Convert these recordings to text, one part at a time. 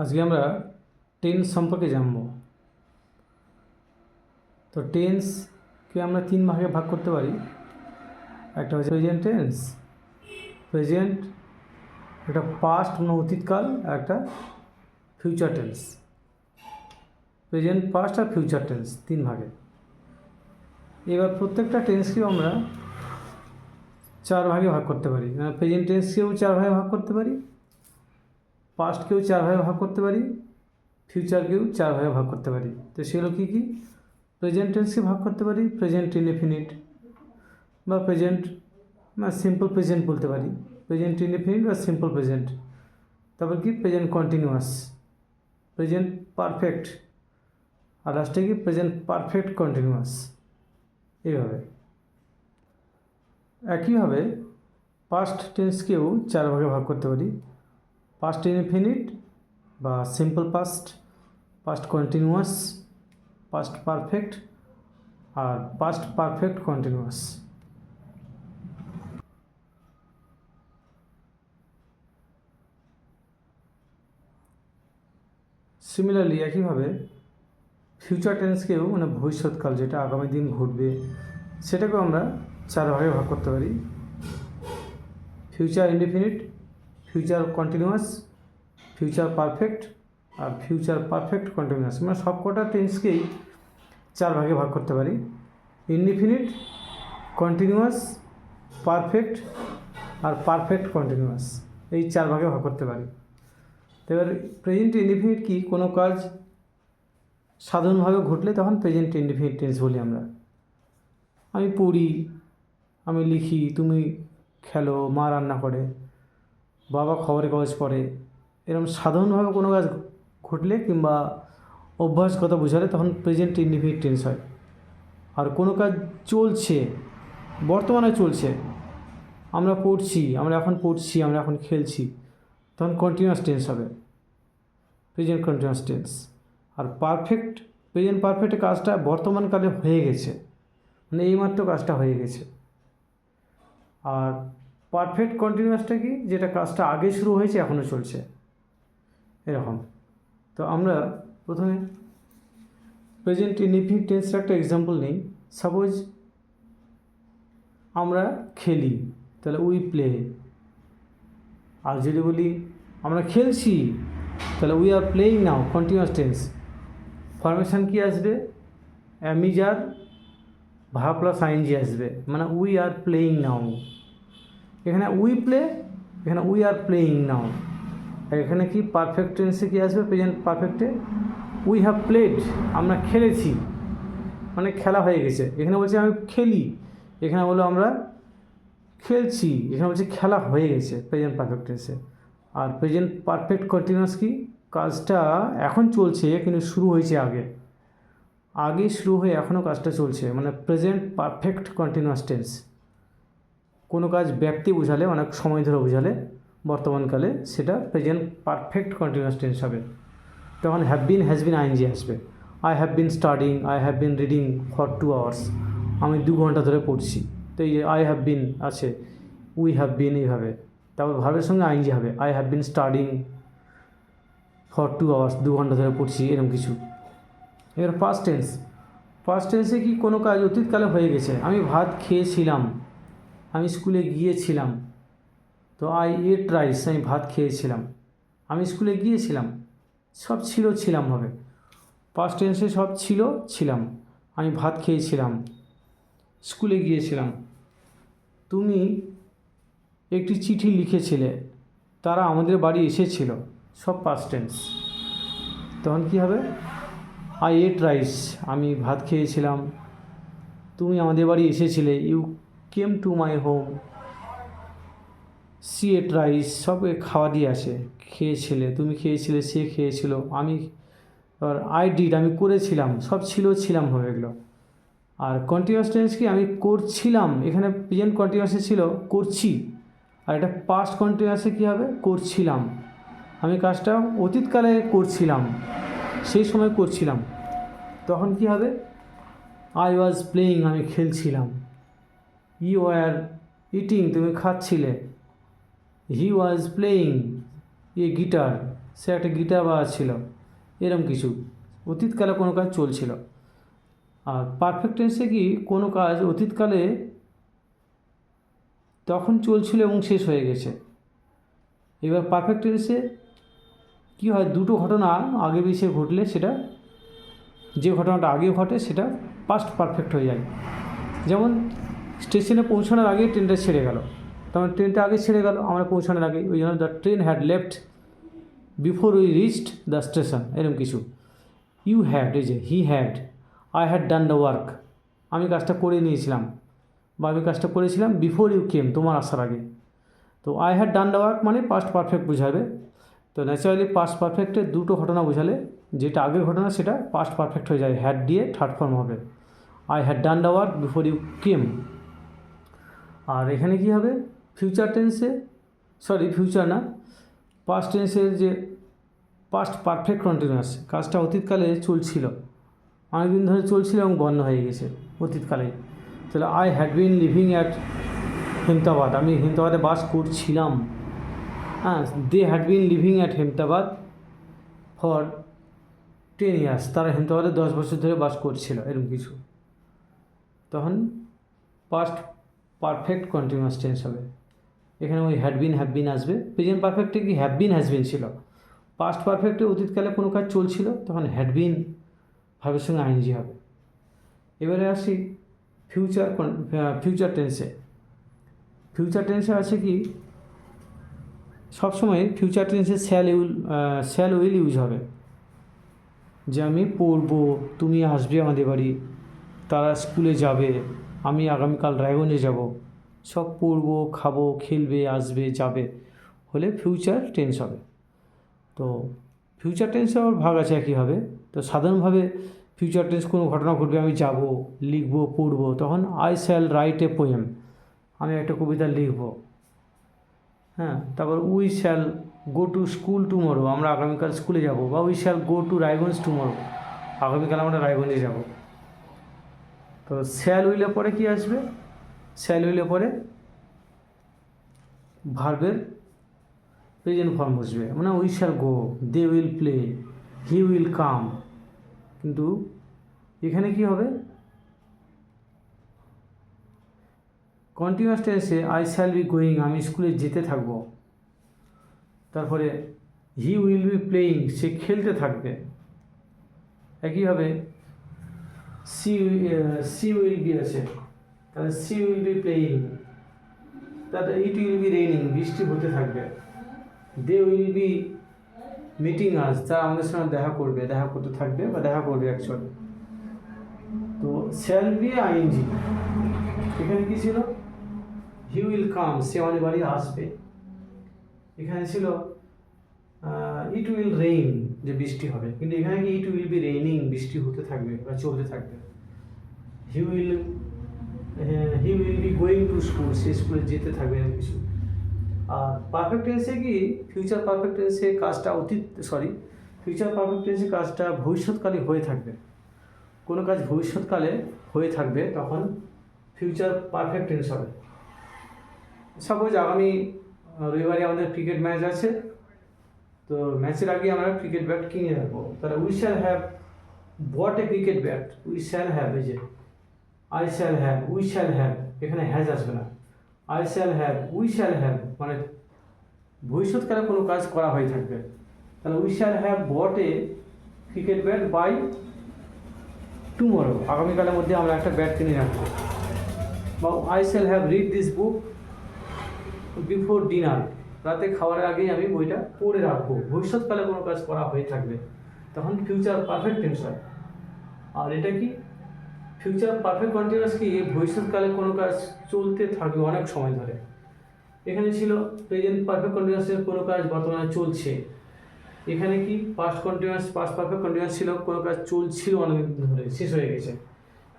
আজকে আমরা টেন্স সম্পর্কে জানব। তো টেন্সকে আমরা তিন ভাগে ভাগ করতে পারি। একটা হচ্ছে প্রেজেন্ট টেন্স প্রেজেন্ট একটা পাস্ট মানে অতীতকাল আর একটা ফিউচার টেন্স প্রেজেন্ট পাস্ট আর ফিউচার টেন্স তিন ভাগে। এবার প্রত্যেকটা টেন্সকেও আমরা চার ভাগে ভাগ করতে পারি। প্রেজেন্ট টেন্সকেও চার ভাগে ভাগ করতে পারি। পাস্টকেও চার ভাগে ভাগ করতে পারি ফিউচারকেও চার ভাগে ভাগ করতে পারি। তো সেগুলো কী কী? প্রেজেন্ট টেন্সকে ভাগ করতে পারি প্রেজেন্ট ইনডিফিনিট বা প্রেজেন্ট বা সিম্পল প্রেজেন্ট বলতে পারি। প্রেজেন্ট ইনডিফিনিট বা সিম্পল প্রেজেন্ট তারপর কি? প্রেজেন্ট কন্টিনিউয়াস প্রেজেন্ট পারফেক্ট আর লাস্টে কি? প্রেজেন্ট পারফেক্ট কন্টিনিউয়াস এইভাবে। একইভাবে পাস্ট টেন্সকেও চার ভাগে ভাগ করতে পারি। পাস্ট ইনফিনিট বা simple past past continuous past perfect আর পাস্ট পারফেক্ট কন্টিনিউয়াস সিমিলারলি একইভাবে ফিউচার টেন্সকেও মানে ভবিষ্যৎকাল যেটা আগামী দিন ঘটবে, সেটাকেও আমরা চার ভাগে ভাগ করতে পারি। Future indefinite future continuous future perfect আর ফিউচার পারফেক্ট কন্টিনিউয়াস মানে সব কটা টেন্সকেই চার ভাগে ভাগ করতে পারি। ইনডিফিনিট কন্টিনিউয়াস পারফেক্ট আর পারফেক্ট কন্টিনিউয়াস এই চার ভাগে ভাগ করতে পারি। এবার প্রেজেন্ট ইনডিফিনিট কি? কোনো কাজ সাধারণভাবে ঘটলে তখন প্রেজেন্ট ইনডিফিনিট টেন্স বলি আমরা। আমি পড়ি, আমি লিখি, তুমি খেলো, মা রান্না করে। বাবা খবরের কাগজ পড়ে। এরকম সাধারণভাবে কোনো কাজ ঘটলে কিংবা অভ্যাসগত বোঝালে তখন প্রেজেন্ট ইনডিফিনিট টেন্স হয়। আর কোনো কাজ চলছে, বর্তমানে চলছে, আমরা পড়ছি, আমরা এখন পড়ছি, আমরা এখন খেলছি, তখন কন্টিনিউয়াস টেন্স হবে। প্রেজেন্ট কন্টিনিউয়াস টেন্স আর পারফেক্ট প্রেজেন্ট পারফেক্ট কাজটা বর্তমানকালে হয়ে গেছে। মানে এইমাত্র কাজটা হয়ে গেছে। আর পারফেক্ট কন্টিনিউয়াসটা কি? যেটা কাজটা আগে শুরু হয়েছে এখনও চলছে। এরকম। তো আমরা প্রথমে প্রেজেন্ট ইনডিফিনিট টেন্সের একটা এক্সাম্পল নিই। সাপোজ আমরা খেলি, তাহলে উই প্লে আর যদি বলি আমরা খেলছি, তাহলে we are playing now continuous tense formation কি আসবে? অ্যামিজার ভা প্লাস আইনজি আসবে। মানে উই আর প্লেয়িং নাও এখানে উই প্লে এখানে উই আর প্লেয়িং নাও এখানে কি পারফেক্ট টেন্সে কি আসবে? প্রেজেন্ট পারফেক্টে উই হ্যাভ প্লেড আমরা খেলেছি। মানে খেলা হয়ে গেছে। এখানে বলছে আমি খেলি। এখানে বলো আমরা খেলছি। এখানে বলছে খেলা হয়ে গেছে প্রেজেন্ট পারফেক্ট টেন্সে আর প্রেজেন্ট পারফেক্ট কন্টিনিউয়াস কি? কাজটা এখন চলছে, কিন্তু শুরু হয়েছে আগে। আগে শুরু হয়ে এখনও কাজটা চলছে। মানে প্রেজেন্ট পারফেক্ট কন্টিনিউয়াস টেন্স কোনো কাজ ব্যক্তি বোঝালে, অনেক সময় ধরে বোঝালে, বর্তমানকালে সেটা প্রেজেন্ট পারফেক্ট কন্টিনিউয়াস টেন্স হবে। তখন have been has been ing আসবে। I have been studying I have been reading for two hours আমি দু ঘণ্টা ধরে পড়ছি। তো এই আই হ্যাভ বিন আছে উই হ্যাভ বিন এইভাবে। তারপর ভাবের সঙ্গে আইনজি হবে। I have been studying for two hours দু ঘণ্টা ধরে পড়ছি এরকম কিছু। এবার ফার্স্ট টেন্স ফার্স্ট টেন্সে কি কোনো কাজ অতীতকালে হয়ে গেছে? আমি ভাত খেয়েছিলাম। আমি স্কুলে গিয়েছিলাম। তো আই এট রাইস আমি ভাত খেয়েছিলাম। আমি স্কুলে গিয়েছিলাম। সব ছিল, ছিলাম হবে। পাস্ট টেন্সে সব ছিল, ছিলাম। আমি ভাত খেয়েছিলাম। স্কুলে গিয়েছিলাম। তুমি একটি চিঠি লিখেছিলে। তারা আমাদের বাড়ি এসেছিল। সব পাস্ট টেন্স তখন কী হবে? আই এট রাইস আমি ভাত খেয়েছিলাম। তুমি আমাদের বাড়ি এসেছিলে। You came to my home she ate rice সব খাওয়া দিয়ে আছে খেয়েছিলে, তুমি খেয়েছিলে, সে খেয়েছিল। আমি আর আই ডিড আমি করেছিলাম, সব ছিল, ছিলাম হবে এগুলো আর কন্টিনিউয়াস টেন্স কি? আমি করছিলাম, এখানে প্রেজেন্ট কন্টিনিউয়াসে ছিল, করছি। আর এটা পাস্ট কন্টিনিউয়াসে কী হবে? করছিলাম। আমি কাজটা অতীতকালে করছিলাম, সেই সময় করছিলাম। তখন কি হবে? আই ওয়াজ প্লেয়িং আমি খেলছিলাম। ইউ আর ইটিং তুমি খাচ্ছিলে। হি ওয়াজ প্লেয়িং এ গিটার সে একটা গিটার বাজাচ্ছিল। এরম কিছু। অতীতকালে কোনো কাজ চলছিল। আর পারফেক্ট টেন্সে কি কোনো কাজ অতীতকালে তখন চলছিল এবং শেষ হয়ে গেছে। এবার পারফেক্ট টেন্সে কী হয়? দুটো ঘটনা আগে পিছিয়ে ঘটলে সেটা, যে ঘটনাটা আগে ঘটে সেটা পাস্ট পারফেক্ট হয়ে যায়। যেমন স্টেশনে পৌঁছানোর আগেই ট্রেনটা ছেড়ে গেল। তখন ট্রেনটা আগে ছেড়ে গেল, আমরা পৌঁছানোর আগে। ওই জন্য the train had left before we reached the station এরকম কিছু। ইউ হ্যাড এই যে he had I had done the work আমি কাজটা করে নিয়েছিলাম বা আমি কাজটা করেছিলাম বিফোর ইউ কেম তোমার আসার আগে। তো I had done the work মানে পাস্ট পারফেক্ট বোঝাবে। তো ন্যাচারালি পাস্ট পারফেক্টে দুটো ঘটনা বোঝালে। যেটা আগের ঘটনা, সেটা পাস্ট পারফেক্ট হয়ে যায়। হ্যাড দিয়ে থার্ড ফর্ম হবে। I had done the work before you came আর এখানে কী হবে? ফিউচার টেন্সে সরি ফিউচার না পাস্ট টেন্সের যে পাস্ট পারফেক্ট কন্টিনিউয়াস কাজটা অতীতকালে চলছিল। অনেকদিন ধরে চলছিল এবং বন্ধ হয়ে গেছে অতীতকালে। তাহলে I had been living at Hemtabad আমি হেমতাবাদে বাস করছিলাম। হ্যাঁ they had been living at Hemtabad for ten years তারা হেমতাবাদে দশ বছর ধরে বাস করছিল, এরকম কিছু। তখন পাস্ট পারফেক্ট কন্টিনিউয়াস টেন্স হবে। এখানে ওই হ্যাড বিন হ্যাভ বিন আসবে। প্রেজেন্ট পারফেক্টে কি হ্যাভ বিন হ্যাজ বিন ছিল। পাস্ট পারফেক্টে অতীতকালে কোনো কাজ চলছিল, তখন হ্যাড বিন ভাবের সঙ্গে আইনজি হবে। এবারে আসি ফিউচার ফিউচার টেন্সে ফিউচার টেন্সে আছে কি সবসময় ফিউচার টেন্সে shall will shall will use হবে। যে আমি পড়ব, তুমি আসবে আমাদের বাড়ি, তারা স্কুলে যাবে। আমি আগামীকাল রায়গঞ্জে যাব। সব পড়ব খাব, খেলবে, আসবে, যাবে। হলে ফিউচার টেন্স হবে। তো ফিউচার টেন্সে আবার ভাগ আছে একইভাবে তো সাধারণভাবে ফিউচার টেন্স কোনো ঘটনা ঘটবে, আমি যাব, লিখব, পড়ব, তখন I shall write a poem আমি একটা কবিতা লিখব। হ্যাঁ তারপর we shall go to school tomorrow আমরা আগামীকাল স্কুলে যাব বা we shall go to Raiganj tomorrow আগামীকাল আমরা রায়গঞ্জে যাব। তো শ্যাল উইলে পরে কি আসবে? শ্যাল উইলে পরে ভার্বের প্রেজেন্ট ফর্ম বসবে। মানে we shall go they will play he will come কিন্তু এখানে কি হবে? কন্টিনিউয়াস টেন্সে আই শ্যাল বি গোয়িং আমি স্কুলে যেতে থাকব। তারপরে হি উইল বি প্লেয়িং সে খেলতে থাকবে। একইভাবে সি সি উইল বি আছে তাহলে সি উইল বি প্লেয়িং তাহলে ইট উইল বি রেইনিং বৃষ্টি হতে থাকবে। They will be meeting us তারা আমাদের সঙ্গে দেখা করবে, দেখা করতে থাকবে বা দেখা করবে অ্যাকচুয়ালি তো শ্যাল বি আইএনজি এখানে কি ছিল? হি উইল কাম সে আমাদের বাড়ি আসবে। এখানে ছিল ইট উইল রেইন যে বৃষ্টি হবে। কিন্তু এখানে কি ইট উইল বি রেইনিং বৃষ্টি হতে থাকবে বা চলতে থাকবে? He will he will be going to school সে স্কুলে যেতে থাকবে এরকম কিছু। আর পারফেক্ট টেন্সে কি? ফিউচার পারফেক্ট টেন্সে কাজটা অতীত সরি ফিউচার পারফেক্ট টেন্সে কাজটা ভবিষ্যৎকালে হয়ে থাকবে। কোনো কাজ ভবিষ্যৎকালে হয়ে থাকবে, তখন ফিউচার পারফেক্ট টেন্স হবে। সাপোজ আগামী রবিবারে আমাদের ক্রিকেট ম্যাচ আছে। তো ম্যাচের আগে আমরা ক্রিকেট ব্যাট কিনে রাখব। তাহলে we shall have bought a cricket bat we shall have এই যে I shall have we shall have এখানে হ্যাজ আসবে না। I shall have we shall have মানে ভবিষ্যৎকালে কোনো কাজ করা হয়ে থাকবে। তাহলে we shall have bought a cricket bat by tomorrow আগামীকালের মধ্যে আমরা একটা ব্যাট কিনে রাখব। বা I shall have read this book before dinner রাতে খাওয়ার আগেই আমি বইটা পড়ে রাখব। ভবিষ্যৎকালে কোনো কাজ করা হয়ে থাকবে। তখন ফিউচার পারফেক্ট টেন্স হয় আর এটা কি? ফিউচার পারফেক্ট কন্টিনিউয়াস কি? ভবিষ্যৎকালে কোনো কাজ চলতে থাকবে অনেক সময় ধরে। এখানে ছিল প্রেজেন্ট পারফেক্ট কন্টিনিউয়াসের কোনো কাজ বর্তমানে চলছে। এখানে কি? Past continuous past perfect continuous ছিল, কোনো কাজ চলছিল অনেক দিন ধরে, শেষ হয়ে গেছে।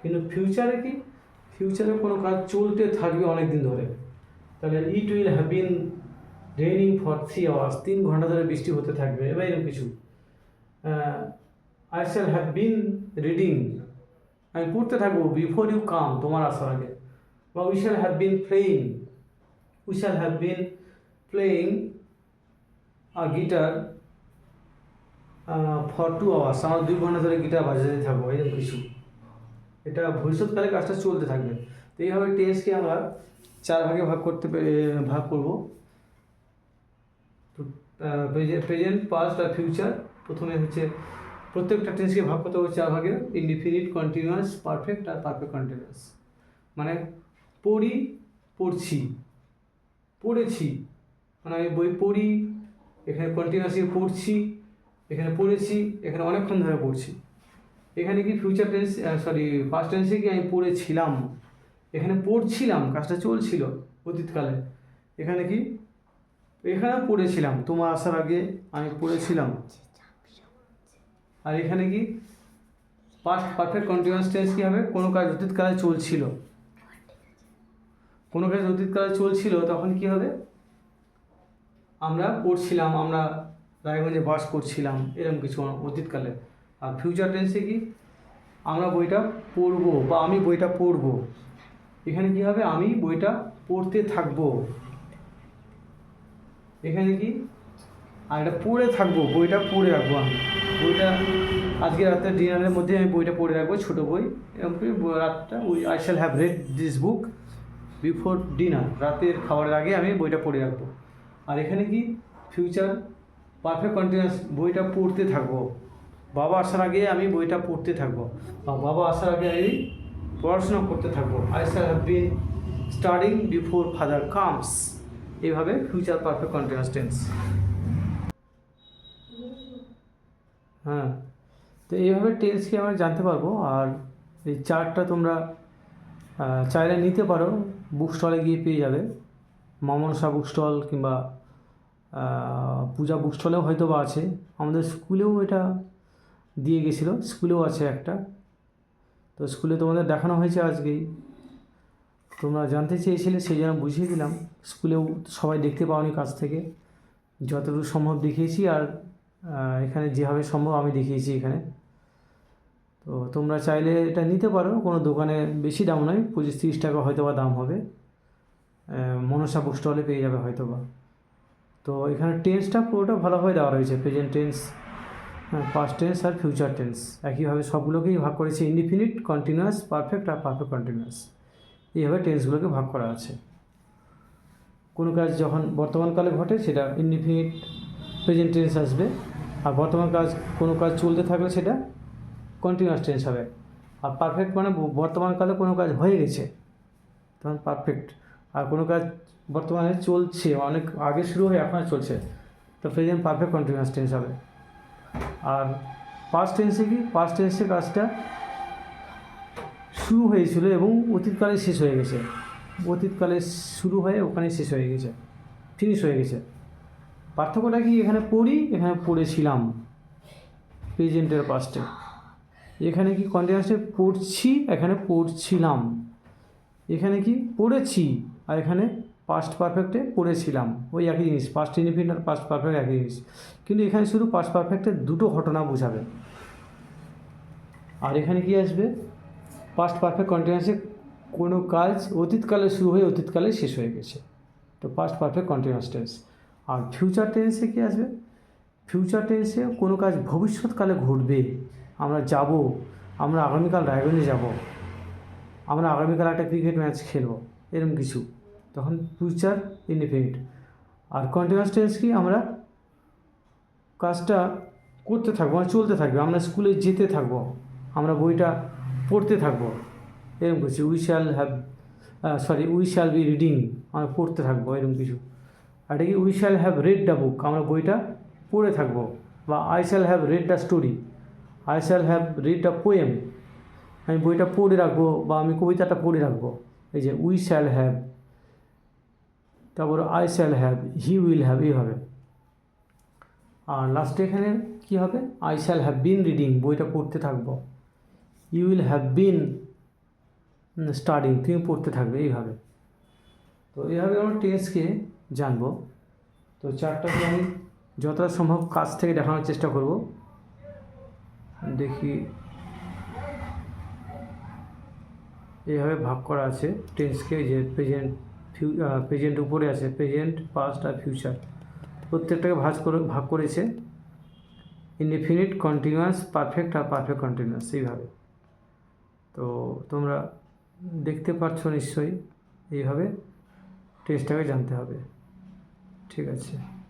কিন্তু ফিউচারে কি? ফিউচারে কোনো কাজ চলতে থাকবে অনেক দিন ধরে। তাহলে it will have been raining for three hours তিন ঘণ্টা ধরে বৃষ্টি হতে থাকবে, এবার এরকম কিছু। I shall have been reading আমি পড়তে থাকব বিফোর ইউ কাম তোমার আসার আগে। বা we shall have been playing we shall have been playing a guitar for two hours আমরা দুই ঘণ্টা ধরে গিটার বাজাতে থাকব, এরকম কিছু। এটা ভবিষ্যৎকালে কাজটা চলতে থাকবে। তো এইভাবে টেন্সকে আমরা চার ভাগে ভাগ করতে ভাগ করব। প্রেজেন্ট পাস্ট আর ফিউচার প্রথমে হচ্ছে প্রত্যেকটা টেন্সকে ভাগ করতে হবে চার ভাগে ইনডিফিনিট কন্টিনিউয়াস পারফেক্ট আর পারফেক্ট কন্টিনিউয়াস মানে পড়ি, পড়ছি, পড়েছি। মানে আমি বই পড়ি, এখানে কন্টিনিউয়াসলি পড়ছি, এখানে পড়েছি, এখানে অনেকক্ষণ ধরে পড়ছি। এখানে কি ফিউচার টেন্স সরি পাস্ট টেন্সে কি আমি পড়েছিলাম? এখানে পড়ছিলাম, কাজটা চলছিল অতীতকালে। এখানে কি এখানে পড়েছিলাম, তোমার আসার আগে আমি পড়েছিলাম। আর এখানে কি? পাস্ট পারফেক্ট কন্টিনিউয়াস টেন্স কী হবে? কোনো কাজ অতীতকালে চলছিল। কোনো কাজ অতীতকালে চলছিল, তখন কি হবে? আমরা পড়ছিলাম, আমরা রায়গঞ্জে বাস করছিলাম, এরকম কিছু অতীতকালে আর ফিউচার টেন্সে কি? আমরা বইটা পড়ব, বা আমি বইটা পড়ব। এখানে কি হবে? আমি বইটা পড়তে থাকব। এখানে কি? আর এটা পড়ে থাকব, বইটা পড়ে রাখব আমি। বইটা আজকে রাতে ডিনারের মধ্যে আমি বইটা পড়ে রাখব, ছোটো বই। এরকম করে রাতটা we I shall have read this book before dinner রাতের খাবারের আগে আমি বইটা পড়ে রাখব। আর এখানে কি? ফিউচার পারফেক্ট কন্টিনিউয়াস বইটা পড়তে থাকব। বাবা আসার আগে আমি বইটা পড়তে থাকব। বা বাবা আসার আগে আমি পড়াশোনা করতে থাকব। I shall have been studying before father comes এইভাবে ফিউচার পারফেক্ট কন্টিনিউয়াস টেন্স হ্যাঁ তো এইভাবে টেন্সকে আমরা জানতে পারব? আর এই চার্টটা তোমরা চাইলে নিতে পারো। বুক স্টলে গিয়ে পেয়ে যাবে। মামনসা বুক স্টল কিংবা পূজা বুক স্টলেও হয়তো বা আছে। আমাদের স্কুলেও এটা দিয়ে গেছিল। স্কুলেও আছে একটা। তো স্কুলে তোমাদের দেখানো হয়েছে আজকেই। তোমরা জানতে চেয়েছিলে, সেই জন্য বুঝিয়ে দিলাম। স্কুলেও সবাই দেখতে পাওনি কাছ থেকে। যতটুকু সম্ভব দেখিয়েছি আর এখানে যেভাবে সম্ভব আমি দেখিয়েছি এখানে। তো তোমরা চাইলে এটা নিতে পারো, কোনো দোকানে বেশি দাম নয়, পঁচিশ তিরিশ টাকা হয়তো বা দাম হবে। মনসা বুক স্টলে পেয়ে যাবে হয়তো বা। তো এখানে টেন্সটা পুরোটা ভালোভাবে দেওয়া রয়েছে প্রেজেন্ট টেন্স পাস্ট টেন্স আর ফিউচার টেন্স একইভাবে সবগুলোকেই ভাগ করেছে ইনডিফিনিট কন্টিনিউয়াস পারফেক্ট আর পারফেক্ট কন্টিনিউয়াস এইভাবে টেন্সগুলোকে ভাগ করা আছে। কোনো কাজ যখন বর্তমানকালে ঘটে, সেটা ইনডিফিনিট প্রেজেন্ট টেন্স আসবে। আর বর্তমান কাজ, কোনো কাজ চলতে থাকলে সেটা কন্টিনিউয়াস টেন্স হবে। আর পারফেক্ট মানে বর্তমানকালে কোনো কাজ হয়ে গেছে, তখন পারফেক্ট আর কোনো কাজ বর্তমানে চলছে, অনেক আগে শুরু হয়ে, এখন চলছে। তো প্রেজেন্ট পারফেক্ট কন্টিনিউয়াস টেন্স হবে। আর পাস্ট টেন্সে কি? পাস্ট টেন্সে কাজটা শুরু হয়েছিল এবং অতীতকালে শেষ হয়ে গেছে। অতীতকালে শুরু হয়ে ওখানে শেষ হয়ে গেছে। ফিনিশ হয়ে গেছে। পার্থক্যটা কি? এখানে পড়ি, এখানে পড়েছিলাম। প্রেজেন্টের পাস্টে এখানে কি কন্টিনিউয়াসে পড়ছি, এখানে পড়ছিলাম। এখানে কি? পড়েছি। আর এখানে পাস্ট পারফেক্টে পড়েছিলাম। ওই একই জিনিস। পাস্ট ইনফিনিট আর পাস্ট পারফেক্ট একই জিনিস। কিন্তু এখানে শুধু পাস্ট পারফেক্টের দুটো ঘটনা বোঝাবে। আর এখানে কি আসবে? পাস্ট পারফেক্ট কন্টিনিউয়াসে কোনো কাজ অতীতকালে শুরু হয়ে অতীতকালে শেষ হয়ে গেছে। তো পাস্ট পারফেক্ট কন্টিনিউয়াস টেন্স আর ফিউচার টেন্সে কী আসবে? ফিউচার টেন্সে কোনো কাজ ভবিষ্যৎকালে ঘটবে। আমরা যাব, আমরা আগামীকাল রায়গঞ্জে যাব, আমরা আগামীকাল একটা ক্রিকেট ম্যাচ খেলব এরকম কিছু। তখন ফিউচার ইনডিফিনিট আর কন্টিনিউয়াস টেন্স কি? আমরা কাজটা করতে থাকব মানে চলতে থাকবে, আমরা স্কুলে যেতে থাকব, আমরা বইটা পড়তে থাকব। এরকম কিছু। We shall have sorry we shall be reading আমরা পড়তে থাকব, এরকম কিছু। আর এটা কি we shall have read the book আমরা বইটা পড়ে থাকব। বা I shall have read the story I shall have read the poem আমি বইটা পড়ে রাখব বা আমি কবিতাটা পড়ে রাখব। এই যে উই শ্যাল হ্যাভ তারপর I shall have he will have এইভাবে আর লাস্টে এখানে কী হবে? I shall have been reading বইটা পড়তে থাকব। You will have been studying তুমি পড়তে থাকবে এইভাবে। তো এইভাবে আমরা টেন্সকে জানব। তো চারটাকে আমি যতটা সম্ভব কাছ থেকে দেখানোর চেষ্টা করব। দেখি। এইভাবে ভাগ করা আছে টেন্সকে যে প্রেজেন্ট ফিউ প্রেজেন্ট উপরে আছে প্রেজেন্ট পাস্ট আর ফিউচার প্রত্যেকটাকে ভাগ করে, ভাগ করেছে। ইনডিফিনিট কন্টিনিউয়াস পারফেক্ট আর পারফেক্ট কন্টিনিউয়াস এইভাবে। তো তোমরা দেখতে পাচ্ছ নিশ্চয়ই এইভাবে টেস্টটাকে জানতে হবে। ঠিক আছে।